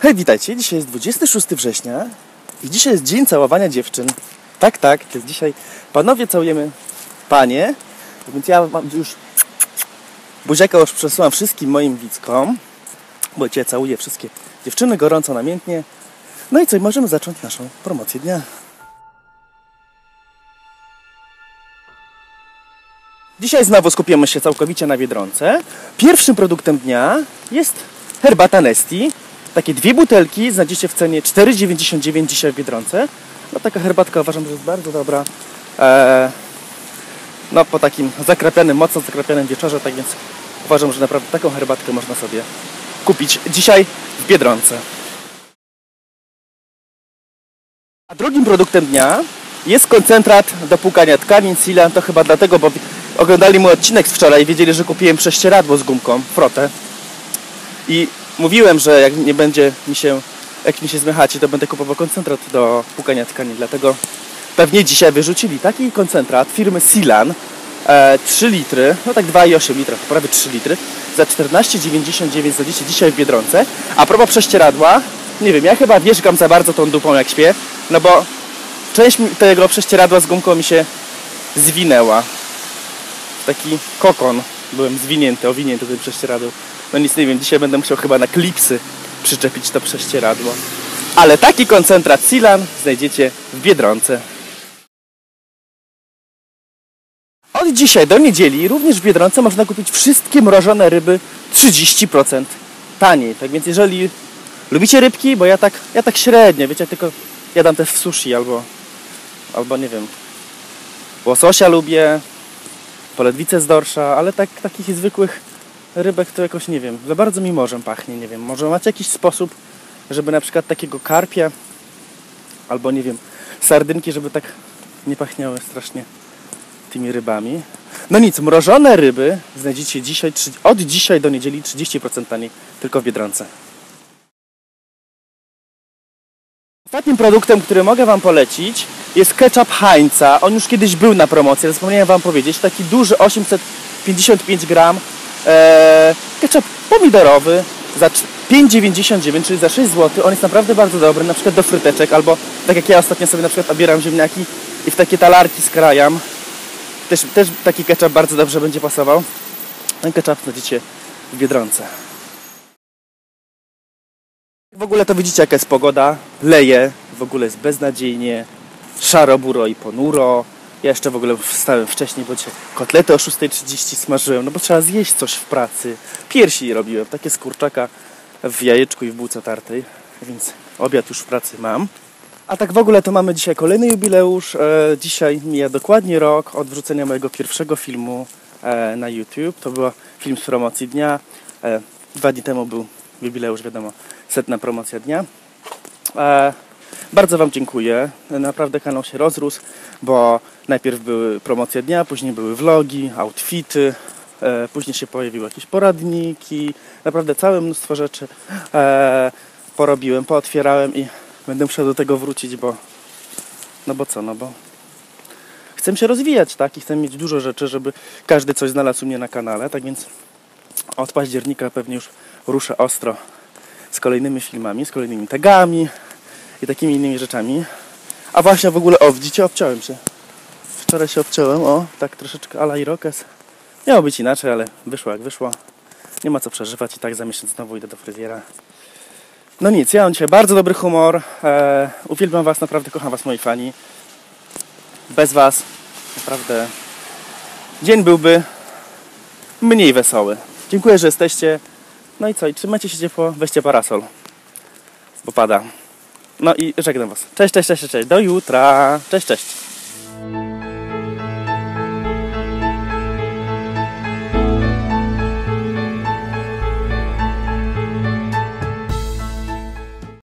Hej, witajcie. Dzisiaj jest 26 września i dzisiaj jest dzień całowania dziewczyn. Tak, tak, to jest dzisiaj. Panowie całujemy panie, więc ja mam już buziaka już przesyłam wszystkim moim widzkom, bo cię całuję wszystkie dziewczyny gorąco, namiętnie. No i co, możemy zacząć naszą promocję dnia. Dzisiaj znowu skupimy się całkowicie na Biedronce. Pierwszym produktem dnia jest herbata Nesti. Takie dwie butelki znajdziecie w cenie 4,99 dzisiaj w Biedronce. No taka herbatka uważam, że jest bardzo dobra. Eee, no po takim zakrapianym, mocno zakrapianym wieczorze, tak więc uważam, że naprawdę taką herbatkę można sobie kupić dzisiaj w Biedronce. A drugim produktem dnia jest koncentrat do płukania tkanin Silan. To chyba dlatego, bo oglądali mój odcinek z wczoraj i wiedzieli, że kupiłem prześcieradło z gumką, frotę. I mówiłem, że jak nie będzie mi się, jak mi się zmychacie, to będę kupował koncentrat do płukania tkanin. Dlatego pewnie dzisiaj wyrzucili taki koncentrat firmy Silan. E, 3 litry, no tak 2,8 litra, prawie 3 litry, za 14,99 znajdziecie dzisiaj w Biedronce. A propos prześcieradła, nie wiem, ja chyba wierzgam za bardzo tą dupą jak śpię, no bo część tego prześcieradła z gumką mi się zwinęła. Taki kokon byłem zwinięty, owinięty tym prześcieradłem. No nic nie wiem, dzisiaj będę musiał chyba na klipsy przyczepić to prześcieradło. Ale taki koncentrat Silan znajdziecie w Biedronce. Od dzisiaj do niedzieli również w Biedronce można kupić wszystkie mrożone ryby 30% taniej. Tak więc jeżeli lubicie rybki, bo ja tak, ja tak średnio, wiecie, tylko jadam też w sushi albo, albo nie wiem, łososia lubię, poledwicę z dorsza, ale tak, takich zwykłych rybek to jakoś nie wiem, za bardzo mi morzem pachnie, nie wiem, może macie jakiś sposób, żeby na przykład takiego karpia albo nie wiem, sardynki, żeby tak nie pachniały strasznie tymi rybami. No nic, mrożone ryby znajdziecie dzisiaj, od dzisiaj do niedzieli 30% taniej tylko w Biedronce. Ostatnim produktem, który mogę Wam polecić jest ketchup Heinza. On już kiedyś był na promocji, ale zapomniałem Wam powiedzieć. Taki duży 855 gram e, ketchup pomidorowy za cz- 5,99, czyli za 6 zł. On jest naprawdę bardzo dobry, na przykład do fryteczek, albo tak jak ja ostatnio sobie na przykład obieram ziemniaki i w takie talarki skrajam. Też, też taki ketchup bardzo dobrze będzie pasował. Ten ketchup znajdziecie w Biedronce. W ogóle to widzicie jaka jest pogoda. Leje, w ogóle jest beznadziejnie. Szaro, buro i ponuro. Ja jeszcze w ogóle wstałem wcześniej, bo dzisiaj kotlety o 6.30 smażyłem, no bo trzeba zjeść coś w pracy. Piersi robiłem, takie z kurczaka w jajeczku i w bułce tartej, więc obiad już w pracy mam. A tak w ogóle to mamy dzisiaj kolejny jubileusz. E, dzisiaj mija dokładnie rok od wrzucenia mojego pierwszego filmu e, na YouTube. To był film z promocji dnia. E, dwa dni temu był jubileusz, wiadomo, setna promocja dnia. Bardzo Wam dziękuję. Naprawdę kanał się rozrósł, bo najpierw były promocje dnia, później były vlogi, outfity, e, później się pojawiły jakieś poradniki, naprawdę całe mnóstwo rzeczy e, porobiłem, pootwierałem i będę musiał do tego wrócić, bo no bo co, no bo chcę się rozwijać, tak? I chcę mieć dużo rzeczy, żeby każdy coś znalazł u mnie na kanale, tak więc od października pewnie już ruszę ostro z kolejnymi filmami, z kolejnymi tagami i takimi innymi rzeczami. A właśnie w ogóle, o widzicie, obciąłem się. Wczoraj się obciąłem, o, tak troszeczkę ala Irokes. Miało być inaczej, ale wyszło jak wyszło. Nie ma co przeżywać i tak za miesiąc znowu idę do fryzjera. No nic, ja mam dzisiaj bardzo dobry humor. E, uwielbiam Was, naprawdę kocham Was, moi fani. Bez Was naprawdę dzień byłby mniej wesoły. Dziękuję, że jesteście. No i co? I trzymajcie się ciepło, weźcie parasol, bo pada. No i żegnam Was. Cześć, cześć, cześć, cześć. Do jutra. Cześć, cześć.